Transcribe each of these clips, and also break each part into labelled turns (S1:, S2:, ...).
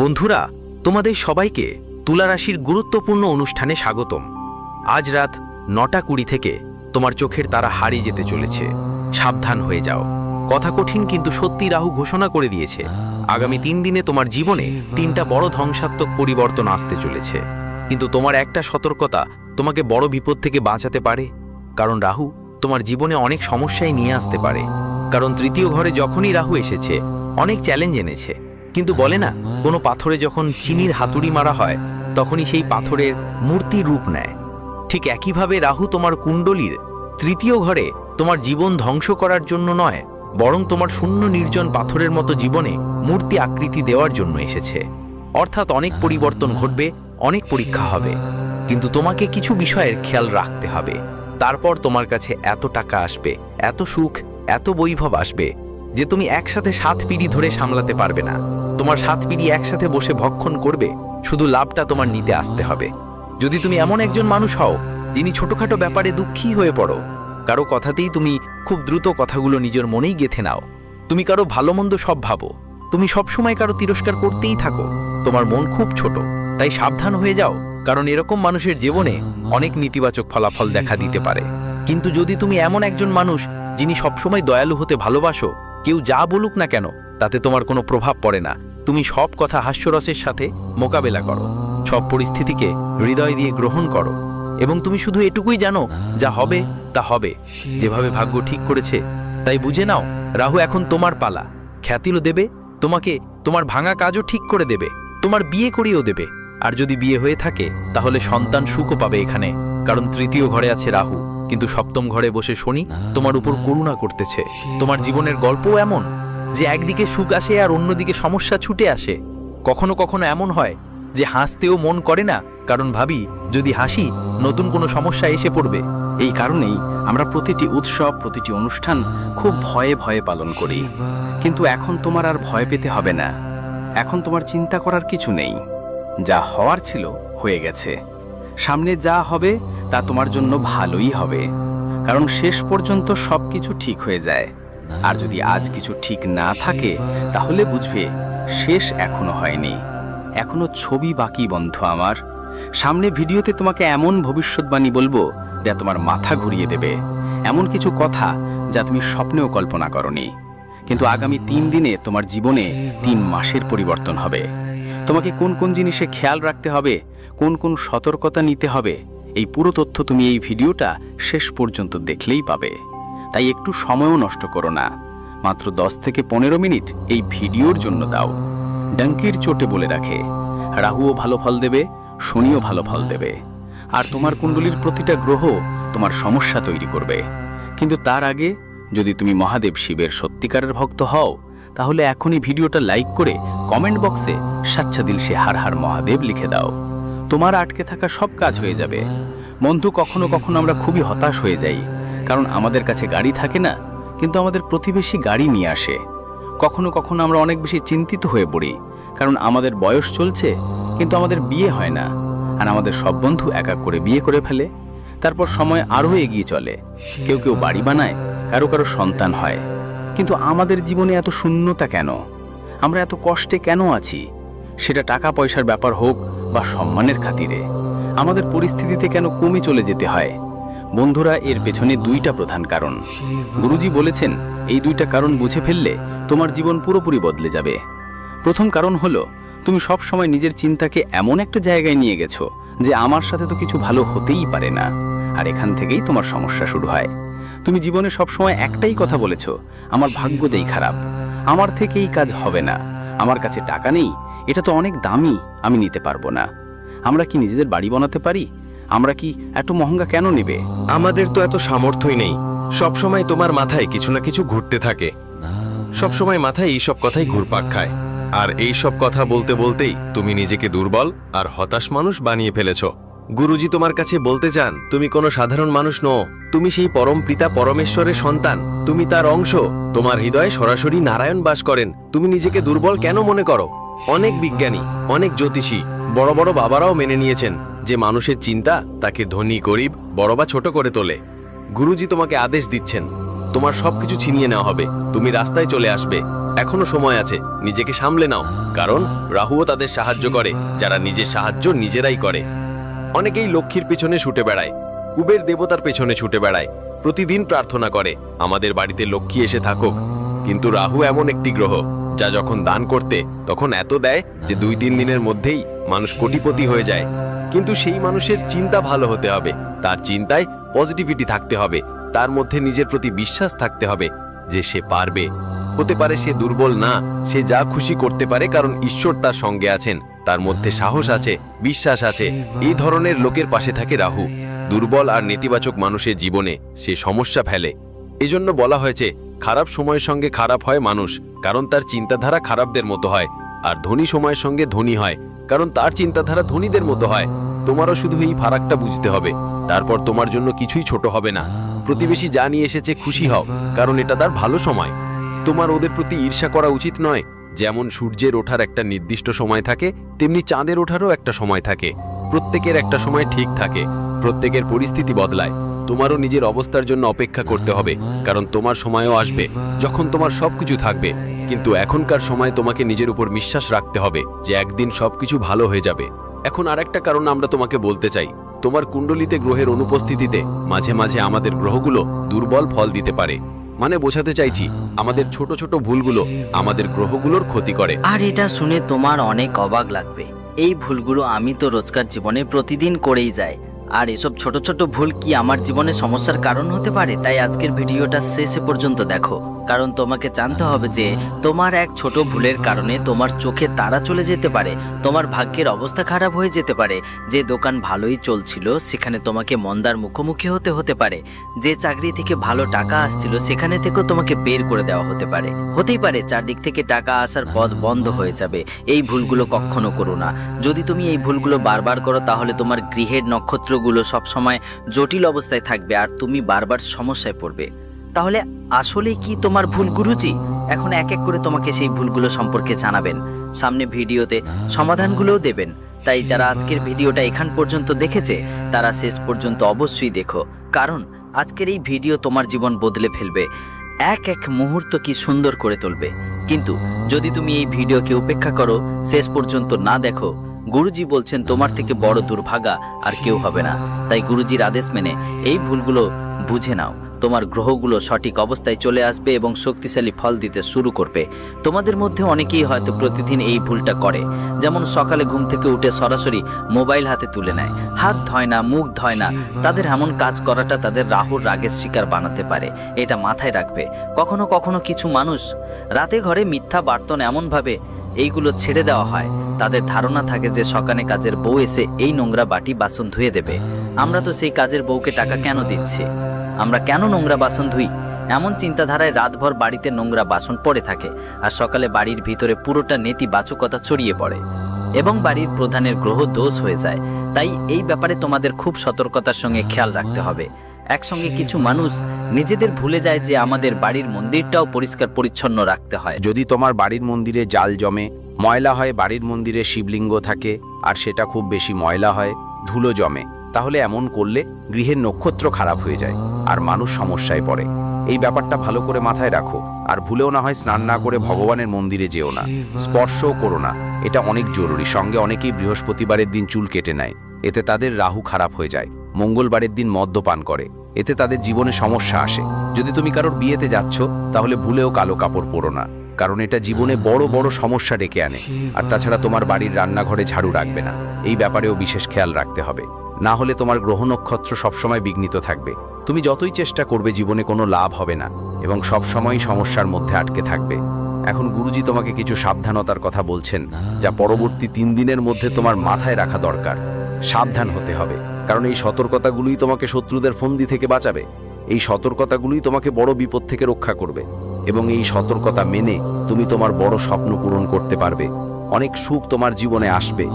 S1: বন্ধুরা, তোমাদের সবাইকে তুলা রাশির গুরুত্বপূর্ণ অনুষ্ঠানে স্বাগতম। আজ রাত নটা কুড়ি থেকে তোমার চোখের তারা হারিয়ে যেতে চলেছে। সাবধান হয়ে যাও। কথা কঠিন কিন্তু সত্যি রাহু ঘোষণা করে দিয়েছে। আগামী তিন দিনে তোমার জীবনে তিনটা বড় ধ্বংসাত্মক পরিবর্তন আসতে চলেছে। কিন্তু তোমার একটা সতর্কতা তোমাকে বড় বিপদ থেকে বাঁচাতে পারে। কারণ রাহু তোমার জীবনে অনেক সমস্যাই নিয়ে আসতে পারে। কারণ তৃতীয় ঘরে যখনই রাহু এসেছে, অনেক চ্যালেঞ্জ এনেছে। কিন্তু বলে না, কোনো পাথরে যখন চিনির হাতুড়ি মারা হয়, তখনই সেই পাথরের মূর্তি রূপ নেয়। ঠিক একইভাবে রাহু তোমার কুণ্ডলীর তৃতীয় ঘরে তোমার জীবন ধ্বংস করার জন্য নয়, বরং তোমার শূন্য নির্জন পাথরের মতো জীবনে মূর্তি আকৃতি দেওয়ার জন্য এসেছে। অর্থাৎ অনেক পরিবর্তন ঘটবে, অনেক পরীক্ষা হবে। কিন্তু তোমাকে কিছু বিষয়ের খেয়াল রাখতে হবে। তারপর তোমার কাছে এত টাকা আসবে, এত সুখ, এত বৈভব আসবে যে তুমি একসাথে সাত পিড়ি ধরে সামলাতে পারবে না। তোমার সাত পিড়ি একসাথে বসে ভক্ষণ করবে, শুধু লাভটা তোমার নিতে আসতে হবে। যদি তুমি এমন একজন মানুষ হও, যিনি ছোটখাটো ব্যাপারে দুঃখী হয়ে পড়ো, কারও কথাতেই তুমি খুব দ্রুত কথাগুলো নিজের মনেই গেথে নাও। তুমি কারও ভালো মন্দ সব ভাবো। তুমি সবসময় কারও তিরস্কার করতেই থাকো। তোমার মন খুব ছোট, তাই সাবধান হয়ে যাও, কারণ এরকম মানুষের জীবনে অনেক নেতিবাচক ফলাফল দেখা দিতে পারে। কিন্তু যদি তুমি এমন একজন মানুষ, যিনি সবসময় দয়ালু হতে ভালোবাসো কেউ যা বলুক না কেন, তাতে তোমার কোনো প্রভাব পড়ে না। তুমি সব কথা হাস্যরসের সাথে মোকাবেলা করো। সব পরিস্থিতিকে হৃদয় দিয়ে গ্রহণ করো। এবং তুমি শুধু এটুকুই জানো, যা হবে, তা হবে। যেভাবে ভাগ্য ঠিক করেছে, তাই বুঝে নাও, রাহু এখন তোমার পালা। খ্যাতিও দেবে, তোমাকে, তোমার ভাঙা কাজও ঠিক করে দেবে, তোমার বিয়ে করিয়েও দেবে। আর যদি বিয়ে হয়ে থাকে, তাহলে সন্তান সুখও পাবে এখানে, কারণ তৃতীয় ঘরে আছে রাহু। কিন্তু সপ্তম ঘরে বসে শনি তোমার উপর করুণা করতেছে। তোমার জীবনের গল্পও এমন যে একদিকে সুখ আসে আর অন্যদিকে সমস্যা ছুটে আসে। কখনো কখনো এমন হয় যে হাসতেও মন করে না, কারণ ভাবি, যদি হাসি, নতুন কোনো সমস্যা এসে পড়বে।
S2: এই কারণেই আমরা প্রতিটি উৎসব, প্রতিটি অনুষ্ঠান খুব ভয়ে ভয়ে পালন করি। কিন্তু এখন তোমার আর ভয় পেতে হবে না। এখন তোমার চিন্তা করার কিছু নেই। যা হওয়ার ছিল হয়ে গেছে। সামনে যা হবে তা তোমার জন্য ভালোই হবে। কারণ শেষ পর্যন্ত সব কিছু ঠিক হয়ে যায়। আর যদি আজ কিছু ঠিক না থাকে, তাহলে বুঝবে শেষ এখনও হয়নি। এখনও ছবি বাকি বন্ধু আমার। সামনে ভিডিওতে তোমাকে এমন ভবিষ্যৎবাণী বলব যা তোমার মাথা ঘুরিয়ে দেবে। এমন কিছু কথা যা তুমি স্বপ্নেও কল্পনা করনি। কিন্তু আগামী তিন দিনে তোমার জীবনে তিন মাসের পরিবর্তন হবে। তোমাকে কোন কোন জিনিসে খেয়াল রাখতে হবে, কোন কোন সতর্কতা নিতে হবে, এই পুরো তথ্য তুমি এই ভিডিওটা শেষ পর্যন্ত দেখলেই পাবে। তাই একটু সময়ও নষ্ট করো না। মাত্র দশ থেকে পনেরো মিনিট এই ভিডিওর জন্য দাও। ডাঙ্কির চোটে বলে রাখে, রাহুও ভালো ফল দেবে, শনিও ভালো ফল দেবে। আর তোমার কুণ্ডলীর প্রতিটা গ্রহ তোমার সমস্যা তৈরি করবে। কিন্তু তার আগে যদি তুমি মহাদেব শিবের সত্যিকারের ভক্ত হও তাহলে এখনই ভিডিওটা লাইক করে কমেন্ট বক্সে সাচ্চা দিল সে হার হার মহাদেব লিখে দাও। তোমার আটকে থাকা সব কাজ হয়ে যাবে। বন্ধু কখনো কখনো আমরা খুবই হতাশ হয়ে যাই, কারণ আমাদের কাছে গাড়ি থাকে না, কিন্তু আমাদের প্রতিবেশী গাড়ি নিয়ে আসে। কখনো কখনো আমরা অনেক বেশি চিন্তিত হয়ে পড়ি, কারণ আমাদের বয়স চলছে, কিন্তু আমাদের বিয়ে হয় না, আর আমাদের সব বন্ধু এক এক করে বিয়ে করে ফেলে। তারপর সময় আরও এগিয়ে চলে, কেউ কেউ বাড়ি বানায়, কারও কারও সন্তান হয়। কিন্তু আমাদের জীবনে এত শূন্যতা কেন? আমরা এত কষ্টে কেন আছি? সেটা টাকা পয়সার ব্যাপার হোক বা সম্মানের খাতিরে। আমাদের পরিস্থিতিতে কেন কমে চলে যেতে হয়? বন্ধুরা, এর পেছনে দুইটা প্রধান কারণ। গুরুজি বলেছেন, এই দুইটা কারণ বুঝে ফেললে তোমার জীবন পুরোপুরি বদলে যাবে। প্রথম কারণ হলো, তুমি সব সময় নিজের চিন্তাকে এমন একটা জায়গায় নিয়ে গেছো যে আমার সাথে তো কিছু ভালো হতেই পারে না। আর এখান থেকেই তোমার সমস্যা শুরু হয়। তুমি জীবনে সব সময় একটাই কথা বলেছ, আমার ভাগ্য যেই খারাপ। আমার থেকে এই কাজ হবে না। আমার কাছে টাকা নেই। এটা তো অনেক দামি। আমি নিতে পারব না। আমরা কি নিজেদের বাড়ি বানাতে পারি? আমরা কি এত মহঙ্গা কেন নেবে?
S3: আমাদের তো এত সামর্থ্যই নেই। সবসময় তোমার মাথায় কিছু না কিছু ঘুরতে থাকে। সবসময় মাথায় এইসব কথাই ঘুরপাক খায়। আর এই সব কথা বলতে বলতেই তুমি নিজেকে দুর্বল আর হতাশ মানুষ বানিয়ে ফেলেছ। গুরুজি তোমার কাছে বলতে চান, তুমি কোনো সাধারণ মানুষ নও, তুমি সেই পরম পিতা পরমেশ্বরের সন্তান, তুমি তার অংশ, তোমার হৃদয়ে সরাসরি নারায়ণ বাস করেন, তুমি নিজেকে দুর্বল কেন মনে করো? অনেক বিজ্ঞানী, অনেক জ্যোতিষী, বড় বড় বাবারাও মেনে নিয়েছেন যে মানুষের চিন্তা তাকে ধনী, গরিব, বড় বা ছোট করে তোলে। গুরুজি তোমাকে আদেশ দিচ্ছেন, তোমার সবকিছু ছিনিয়ে নেওয়া হবে, তুমি রাস্তায় চলে আসবে, এখনও সময় আছে, নিজেকে সামলে নাও, কারণ রাহুও তাদের সাহায্য করে, যারা নিজের সাহায্য নিজেরাই করে। অনেকেই লক্ষ্মীর পেছনে ছুটে বেড়ায়, কুবের দেবতার পেছনে ছুটে বেড়ায়, প্রতিদিন প্রার্থনা করে, আমাদের বাড়িতে লক্ষ্মী এসে থাকুক। কিন্তু রাহু এমন একটি গ্রহ, যা যখন দান করতে, তখন এত দেয় যে দুই তিন দিনের মধ্যেই মানুষ কোটিপতি হয়ে যায়। কিন্তু সেই মানুষের চিন্তা ভালো হতে হবে, তার চিন্তায় পজিটিভিটি থাকতে হবে, তার মধ্যে নিজের প্রতি বিশ্বাস থাকতে হবে যে সে পারবে। হতে পারে সে দুর্বল না, সে যা খুশি করতে পারে কারণ ঈশ্বর তার সঙ্গে আছেন। তার মধ্যে সাহস আছে, বিশ্বাস আছে। এই ধরনের লোকের পাশে থাকে রাহু। দুর্বল আর নেতিবাচক মানুষের জীবনে সে সমস্যা ফেলে। এজন্য বলা হয়েছে, খারাপ সময়ের সঙ্গে খারাপ হয় মানুষ, কারণ তার চিন্তাধারা খারাপদের মতো হয়, আর ধনী সময়ের সঙ্গে ধনী হয়, কারণ তার চিন্তাধারা ধনীদের মতো হয়। তোমারও শুধু এই ফারাকটা বুঝতে হবে। তারপর তোমার জন্য কিছুই ছোট হবে না। প্রতিবেশী যা নিয়ে এসেছে খুশি হও, কারণ এটা তার ভালো সময়। তোমার ওদের প্রতি ঈর্ষা করা উচিত নয়। যেমন সূর্যের ওঠার একটা নির্দিষ্ট সময় থাকে, তেমনি চাঁদের ওঠারও একটা সময় থাকে। প্রত্যেকের একটা সময় ঠিক থাকে। প্রত্যেকের পরিস্থিতি বদলায়। তোমারও নিজের অবস্থার জন্য অপেক্ষা করতে হবে, কারণ তোমার সময়ও আসবে, যখন তোমার সবকিছু থাকবে। কিন্তু এখনকার সময় তোমাকে নিজের উপর বিশ্বাস রাখতে হবে যে একদিন সবকিছু ভালো হয়ে যাবে। এখন আরেকটা কারণ আমরা তোমাকে বলতে চাই। তোমার কুণ্ডলিতে গ্রহের অনুপস্থিতিতে মাঝে মাঝে আমাদের গ্রহগুলো দুর্বল ফল দিতে পারে। মানে বোঝাতে চাইছি আমাদের ছোট ছোট ভুলগুলো আমাদের গ্রহগুলোর ক্ষতি করে।
S4: আর এটা শুনে তোমার অনেক অবাক লাগবে। এই ভুলগুলো আমি তো রোজকার জীবনে প্রতিদিন করেই যাই। আর এসব ছোট ছোট ভুল কি আমার জীবনে সমস্যার কারণ হতে পারে? তাই আজকের ভিডিওটা শেষে পর্যন্ত দেখো। কারণ তোমাকে জানতে হবে যে তোমার এক ছোট ভুলের কারণে তোমার চোখে তারা চলে যেতে পারে, তোমার ভাগ্যের অবস্থা খারাপ হয়ে যেতে পারে, যে দোকান ভালোই চলছিল সেখানে তোমাকে মন্দার মুখোমুখি হতে হতে পারে, যে চাকরি থেকে ভালো টাকা আসছিল সেখানে থেকেও তোমাকে বের করে দেওয়া হতে পারে। হতেই পারে চারদিক থেকে টাকা আসার পথ বন্ধ হয়ে যাবে, এই ভুলগুলো কখনো করো না। যদি তুমি এই ভুলগুলো বারবার করো তাহলে তোমার গৃহের নক্ষত্রগুলো সবসময় জটিল অবস্থায় থাকবে আর তুমি বারবার সমস্যায় পড়বে। তাহলে আসলে কি তোমার ভুল গুরুজি? এখন এক এক করে তোমাকে সেই ভুলগুলো সম্পর্কে জানাবেন। সামনে ভিডিওতে সমাধানগুলোও দেবেন। তাই যারা আজকের ভিডিওটা এখান পর্যন্ত দেখেছে, তারা শেষ পর্যন্ত অবশ্যই দেখো। কারণ আজকের এই ভিডিও তোমার জীবন বদলে ফেলবে। এক এক মুহূর্ত কি সুন্দর করে তুলবে। কিন্তু যদি তুমি এই ভিডিওকে উপেক্ষা করো, শেষ পর্যন্ত না দেখো, গুরুজি বলছেন তোমার থেকে বড় দুর্ভাগা আর কেউ হবে না। তাই গুরুজির আদেশ মেনে এই ভুলগুলো বুঝে নাও। তোমার গ্রহগুলো সঠিক অবস্থায় চলে আসবে এবং শক্তিশালী ফল দিতে শুরু করবে। তোমাদের মধ্যে অনেকেই হয়তো প্রতিদিন এই ভুলটা করে। যেমন সকালে ঘুম থেকে উঠে সরাসরি মোবাইল হাতে তুলে নেয়। হাত ধয় না, মুখ ধয় না, তাদের এমন কাজ করাটা তাদের রাহুর রাগের শিকার বানাতে পারে। এটা মাথায় রাখবে। কখনো কখনো কিছু মানুষ রাতে ঘরে মিথ্যা বার্তন এমনভাবে এইগুলো ছেড়ে দেওয়া হয়। তাদের ধারণা থাকে যে সকানে কাজের বউ এসে এই নোংরা বাটি বাসন ধুয়ে দেবে। আমরা তো সেই কাজের বউকে টাকা কেন দিচ্ছি? আমরা কেন নোংরা বাসন ধুই? এমন চিন্তাধারায় রাতভর বাড়িতে নোংরা বাসন পড়ে থাকে আর সকালে বাড়ির ভিতরে পুরোটা নেতিবাচকতা ছড়িয়ে পড়ে। এবং বাড়ির প্রধানের গ্রহ দোষ হয়ে যায়। তাই এই ব্যাপারে তোমাদের খুব সতর্কতার সঙ্গে খেয়াল রাখতে হবে। একসঙ্গে কিছু মানুষ নিজেদের ভুলে যায় যে আমাদের বাড়ির মন্দিরটাও পরিষ্কার পরিচ্ছন্ন রাখতে হয়।
S1: যদি তোমার বাড়ির মন্দিরে জাল জমে, ময়লা হয়, বাড়ির মন্দিরে শিবলিঙ্গ থাকে, আর সেটা খুব বেশি ময়লা হয়, ধুলো জমে, তাহলে এমন করলে গৃহের নক্ষত্র খারাপ হয়ে যায়, আর মানুষ সমস্যায় পড়ে। এই ব্যাপারটা ভালো করে মাথায় রাখো, আর ভুলেও না হয় স্নান না করে ভগবানের মন্দিরে যেও না। স্পর্শও করো না, এটা অনেক জরুরি। সঙ্গে অনেকেই বৃহস্পতিবারের দিন চুল কেটে নেয়, এতে তাদের রাহু খারাপ হয়ে যায়। মঙ্গলবারের দিন মদ্যপান করে। এতে তাদের জীবনে সমস্যা আসে। যদি তুমি কারোর বিয়েতে যাচ্ছ, তাহলে ভুলেও কালো কাপড় পরো না, কারণ এটা জীবনে বড় বড় সমস্যা ডেকে আনে। আর তাছাড়া তোমার বাড়ির রান্নাঘরে ঝাড়ু রাখবে না। এই ব্যাপারেও বিশেষ খেয়াল রাখতে হবে। না হলে তোমার গ্রহ নক্ষত্র সবসময় বিঘ্নিত থাকবে। তুমি যতই চেষ্টা করবে, জীবনে কোনো লাভ হবে না, এবং সবসময়ই সমস্যার মধ্যে আটকে থাকবে। এখন গুরুজি তোমাকে কিছু সাবধানতার কথা বলছেন, যা পরবর্তী তিন দিনের মধ্যে তোমার মাথায় রাখা দরকার। সাবধান হতে হবে। কারণ এই সতর্কতাগুলোই তোমাকে শত্রুদের ফন্দি থেকে বাঁচাবে। এই সতর্কতাগুলোই তোমাকে বড় বিপদ থেকে রক্ষা করবে এবং এই সতর্কতা মেনে তুমি তোমার বড় স্বপ্ন পূরণ করতে পারবে। অনেক সুখ তোমার জীবনে আসবে।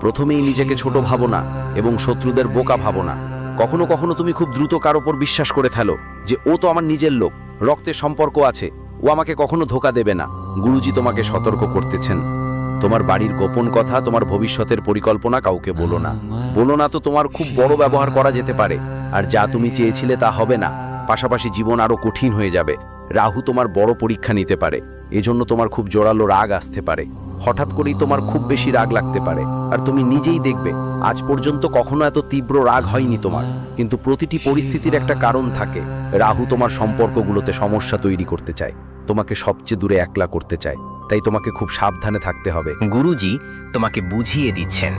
S1: প্রথমেই নিজেকে ছোট ভাবো না এবং শত্রুদের বোকা ভাবো না। কখনো কখনো তুমি খুব দ্রুত কার ওপর বিশ্বাস করে ফেলো যে, ও তো আমার নিজের লোক, রক্তের সম্পর্ক আছে, ও আমাকে কখনো ধোকা দেবে না। গুরুজি তোমাকে সতর্ক করতেছেন। তোমার বাড়ির গোপন কথা, তোমার ভবিষ্যতের পরিকল্পনা কাউকে বলো না। বলো না তো তোমার খুব বড় ব্যবহার করা যেতে পারে। আর যা তুমি চেয়েছিলে তা হবে না। পাশাপাশি জীবন আরও কঠিন হয়ে যাবে। রাহু তোমার বড় পরীক্ষা নিতে পারে।
S5: এজন্য তোমার খুব জোরালো রাগ আসতে পারে। হঠাৎ করেই তোমার খুব বেশি রাগ লাগতে পারে। আর তুমি নিজেই দেখবে, আজ পর্যন্ত কখনো এত তীব্র রাগ হয়নি তোমার। কিন্তু প্রতিটি পরিস্থিতির একটা কারণ থাকে। রাহু তোমার সম্পর্কগুলোতে সমস্যা তৈরি করতে চায়। তোমাকে সবচেয়ে দূরে একলা করতে চায়। তাই তোমাকে খুব সাবধানে থাকতে হবে।
S6: গুরুজি তোমাকে বুঝিয়ে দিচ্ছেন,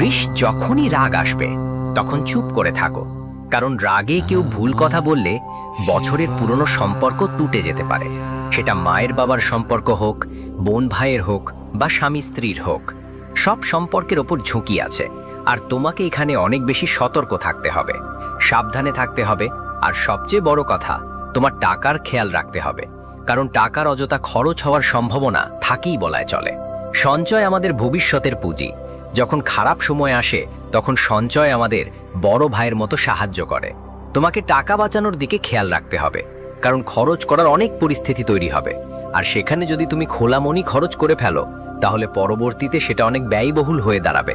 S6: ঋষ যখনই রাগ আসবে, তখন চুপ করে থাকো। কারণ রাগে কেউ ভুল কথা বললে বছরের পুরনো সম্পর্ক টুটে যেতে পারে। সেটা মায়ের বাবার সম্পর্ক হোক, বোন ভাইয়ের হোক বা স্বামী স্ত্রীর হোক, সব সম্পর্কের ওপর ঝুঁকি আছে। আর তোমাকে এখানে অনেক বেশি সতর্ক থাকতে হবে। সাবধানে থাকতে হবে। আর সবচেয়ে বড় কথা, তোমার টাকার খেয়াল রাখতে হবে। কারণ টাকার অযথা খরচ হওয়ার সম্ভাবনা থাকেই বলায় চলে। সঞ্চয় আমাদের ভবিষ্যতের পুঁজি। যখন খারাপ সময় আসে, তখন সঞ্চয় আমাদের বড় ভাইয়ের মতো সাহায্য করে। তোমাকে টাকা বাঁচানোর দিকে খেয়াল রাখতে হবে, কারণ খরচ করার অনেক পরিস্থিতি তৈরি হবে। আর সেখানে যদি তুমি খোলামনি খরচ করে ফেলো, তাহলে পরবর্তীতে সেটা অনেক ব্যয়বহুল হয়ে দাঁড়াবে।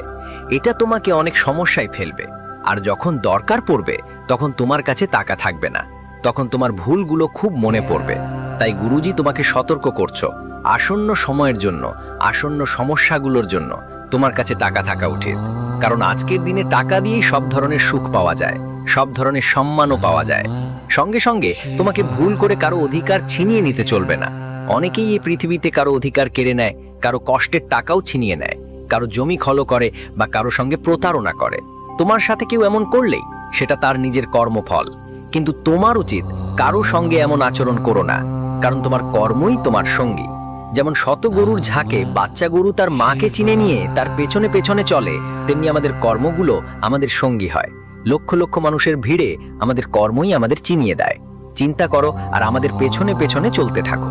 S6: এটা তোমাকে অনেক সমস্যায় ফেলবে। আর যখন দরকার পড়বে, তখন তোমার কাছে টাকা থাকবে না। তখন তোমার ভুলগুলো খুব মনে পড়বে। তাই গুরুজি তোমাকে সতর্ক করছ। আসন্ন সময়ের জন্য, আসন্ন সমস্যাগুলোর জন্য তোমার কাছে টাকা থাকা উচিত। কারণ আজকের দিনে টাকা দিয়েই সব ধরনের সুখ পাওয়া যায়, সব ধরনের সম্মানও পাওয়া যায়। সঙ্গে সঙ্গে তোমাকে ভুল করে কারও অধিকার ছিনিয়ে নিতে চলবে না। অনেকেই এই পৃথিবীতে কারও অধিকার কেড়ে নেয়, কারও কষ্টের টাকাও ছিনিয়ে নেয়, কারও জমি খলো করে বা কারও সঙ্গে প্রতারণা করে। তোমার সাথে কেউ এমন করলেই সেটা তার নিজের কর্মফল। কিন্তু তোমার উচিত কারও সঙ্গে এমন আচরণ করো না। কারণ তোমার কর্মই তোমার সঙ্গী। যেমন শত গরুর ঝাঁকে বাচ্চা গরু তার মাকে চিনে নিয়ে তার পেছনে পেছনে চলে, তেমনি আমাদের কর্মগুলো আমাদের সঙ্গী হয়। লক্ষ লক্ষ মানুষের ভিড়ে আমাদের কর্মই আমাদের চিনিয়ে দেয়। চিন্তা করো আর আমাদের পেছনে পেছনে চলতে থাকো।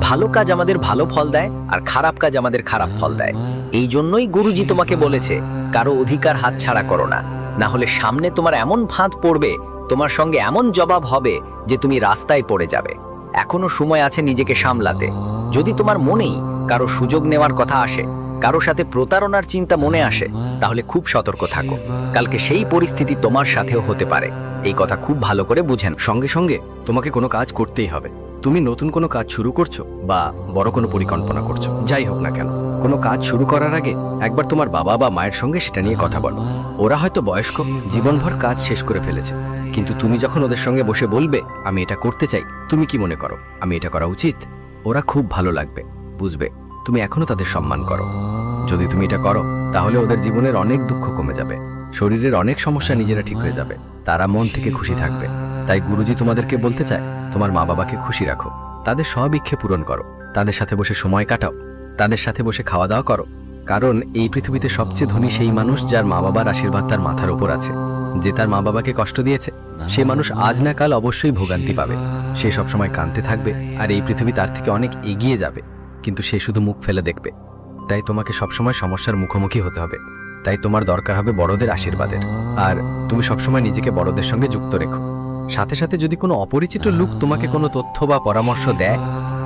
S6: ভালো কাজ আমাদের ভালো ফল দেয় আর খারাপ কাজ আমাদের খারাপ ফল দেয়। এই জন্যই গুরুজি তোমাকে বলেছে, কারও অধিকার হাতছাড়া করো না। না হলে সামনে তোমার এমন ফাঁদ পড়বে, তোমার সঙ্গে এমন জবাব হবে যে তুমি রাস্তায় পড়ে যাবে। এখনও সময় আছে নিজেকে সামলাতে। যদি তোমার মনেই কারও সুযোগ নেওয়ার কথা আসে, কারও সাথে প্রতারণার চিন্তা মনে আসে, তাহলে খুব সতর্ক থাকো। কালকে সেই পরিস্থিতি তোমার সাথেও হতে পারে। এই কথা খুব ভালো করে বুঝেন।
S7: সঙ্গে সঙ্গে তোমাকে কোনো কাজ করতেই হবে। তুমি নতুন কোনো কাজ শুরু করছ বা বড় কোনো পরিকল্পনা করছ। যাই হোক না কেন। কোনো কাজ শুরু করার আগে একবার তোমার বাবা বা মায়ের সঙ্গে সেটা নিয়ে কথা বলো। ওরা হয়তো বয়স্ক, জীবনভর কাজ শেষ করে ফেলেছে। কিন্তু তুমি যখন ওদের সঙ্গে বসে বলবে, আমি এটা করতে চাই তুমি কি মনে করো? আমি এটা করা উচিত ওরা খুব ভালো লাগবে, বুঝবে। তুমি এখনও তাদের সম্মান করো। যদি তুমি এটা করো, তাহলে ওদের জীবনের অনেক দুঃখ কমে যাবে। শরীরের অনেক সমস্যা নিজেরা ঠিক হয়ে যাবে। তারা মন থেকে খুশি থাকবে। তাই গুরুজি তোমাদেরকে বলতে চায়, তোমার মা বাবাকে খুশি রাখো। তাদের সব পূরণ করো। তাদের সাথে বসে সময় কাটাও। তাদের সাথে বসে খাওয়া দাওয়া করো। কারণ এই পৃথিবীতে সবচেয়ে ধনী সেই মানুষ যার মা বাবার আশীর্বাদ তার মাথার উপর আছে। যে তার মা বাবাকে কষ্ট দিয়েছে, সে মানুষ আজ না কাল অবশ্যই ভোগান্তি পাবে। সে সবসময় কাঁদতে থাকবে আর এই পৃথিবী তার থেকে অনেক এগিয়ে যাবে। কিন্তু সে শুধু মুখ ফেলে দেখবে। তাই তোমাকে সবসময় সমস্যার মুখোমুখি হতে হবে। তাই তোমার দরকার হবে বড়দের আশীর্বাদের। আর তুমি সবসময় নিজেকে বড়দের সঙ্গে যুক্ত রেখো। সাথে সাথে যদি কোনো অপরিচিত লোক তোমাকে কোনো তথ্য বা পরামর্শ দেয়,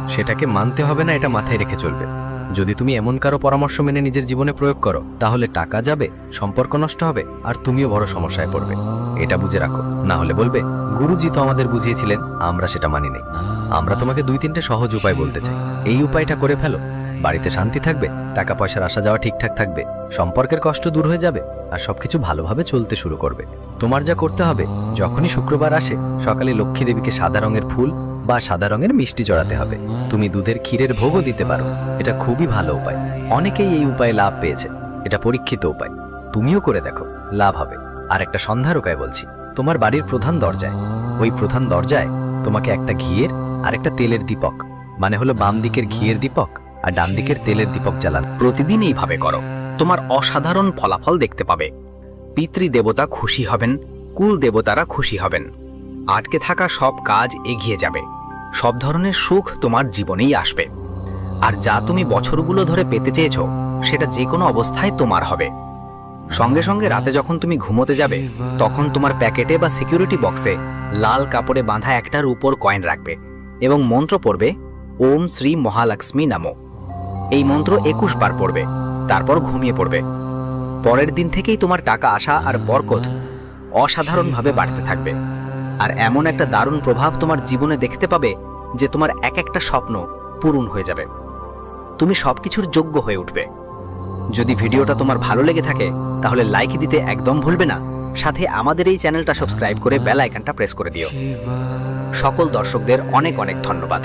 S7: সেটাকে মানতে হবে না, এটা মাথায় রেখে চলবে। যদি তুমি এমন কারও পরামর্শ মেনে নিজের জীবনে প্রয়োগ করো, তাহলে টাকা যাবে, সম্পর্ক নষ্ট হবে, আর তুমিও বড় সমস্যায় পড়বে। এটা বুঝে রাখো। না হলে বলবে, গুরুজি তো আমাদের বুঝিয়েছিলেন, আমরা সেটা মানি নেই। আমরা তোমাকে দুই তিনটে সহজ উপায় বলতে চাই। এই উপায়টা করে ফেলো। বাড়িতে শান্তি থাকবে টাকা পয়সার আসা যাওয়া ঠিকঠাক থাকবে, সম্পর্কের কষ্ট দূর হয়ে যাবে, আর সবকিছু ভালোভাবে চলতে শুরু করবে। তোমার যা করতে হবে, যখনই শুক্রবার আসে, সকালে লক্ষ্মী দেবীকে সাদা রঙের ফুল বা সাদা রঙের মিষ্টি চড়াতে হবে। তুমি দুধের ক্ষীরের ভোগও দিতে পারো। এটা খুবই ভালো উপায়। অনেকেই এই উপায়ে লাভ পেয়েছে। এটা পরীক্ষিত উপায়। তুমিও করে দেখো। লাভ হবে। আর একটা সন্ধ্যার উপায় বলছি। তোমার বাড়ির প্রধান দরজায়। ওই প্রধান দরজায় তোমাকে একটা ঘিয়ের আর একটা তেলের দীপক। মানে হলো বাম দিকের ঘিয়ের দীপক আর ডান দিকের তেলের দীপক জ্বালান।
S6: প্রতিদিন এইভাবে করো। তোমার অসাধারণ ফলাফল দেখতে পাবে। পিতৃদেবতা খুশি হবেন। কুল দেবতারা খুশি হবেন। আটকে থাকা সব কাজ এগিয়ে যাবে। সব ধরনের সুখ তোমার জীবনেই আসবে। আর যা তুমি বছরগুলো ধরে পেতে চেয়েছ, সেটা যে কোনো অবস্থায় তোমার হবে। সঙ্গে সঙ্গে রাতে যখন তুমি ঘুমোতে যাবে, তখন তোমার প্যাকেটে বা সিকিউরিটি বক্সে লাল কাপড়ে বাঁধা একটার উপর কয়েন রাখবে এবং মন্ত্র পড়বে, ওম শ্রী মহালক্ষ্মী নামো। এই মন্ত্র একুশ বার পড়বে, তারপর ঘুমিয়ে পড়বে। পরের দিন থেকেই তোমার টাকা আসা আর বরকত অসাধারণভাবে বাড়তে থাকবে। আর এমন একটা দারুণ প্রভাব তোমার জীবনে দেখতে পাবে যে তোমার এক একটা স্বপ্ন পূরণ হয়ে যাবে। তুমি সব কিছুর যোগ্য হয়ে উঠবে। যদি ভিডিওটা তোমার ভালো লেগে থাকে, তাহলে লাইক দিতে একদম ভুলবে না। সাথে আমাদের এই চ্যানেলটা সাবস্ক্রাইব করে বেল আইকনটা প্রেস করে দিও। সকল দর্শকদের অনেক অনেক ধন্যবাদ।